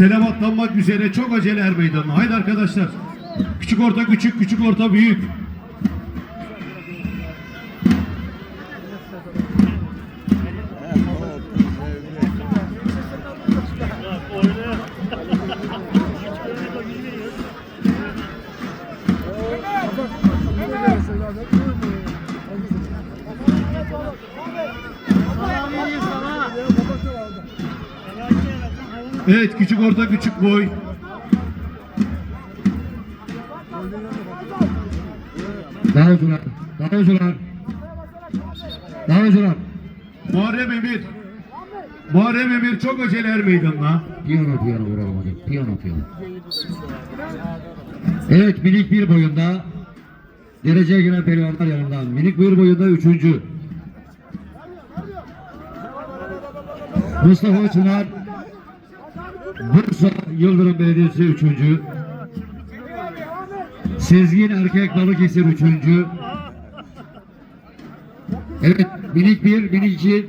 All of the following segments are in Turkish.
Selam atlanmak üzere çok acele er meydanına. Haydi arkadaşlar. Küçük orta küçük, küçük orta büyük. Evet küçük orta küçük boy. Daha uzular. Daha uzular. Daha uzular. Muharrem Emir. Muharrem Emir çok acele meydanına. Piyano piyano vuralım hadi. Piyano piyano. Evet minik bir boyunda dereceye giren pehlivanlar yanından. Minik bir boyunda üçüncü. Mustafa Çınar Bursa Yıldırım Belediyesi üçüncü. Sezgin Erkek Balıkesir üçüncü. Evet minik bir, minik iki.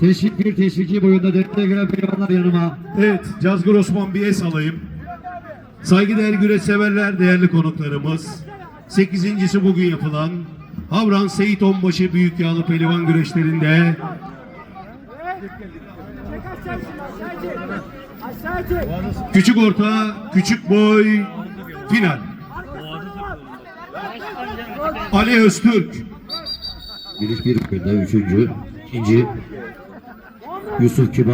Teşvik bir, teşvik iki boyunda dereceye giren pehlivanlar yanıma. Evet Cazgır Osman bir es alayım. Saygıdeğer güreş severler değerli konuklarımız. Sekizincisi bugün yapılan Havran Seyit Onbaşı Büyük Yağlı Pelivan güreşlerinde. Küçük orta, küçük boy final. Ali Öztürk, Giriş bir boyunda üçüncü. ikinci Yusuf Kibar.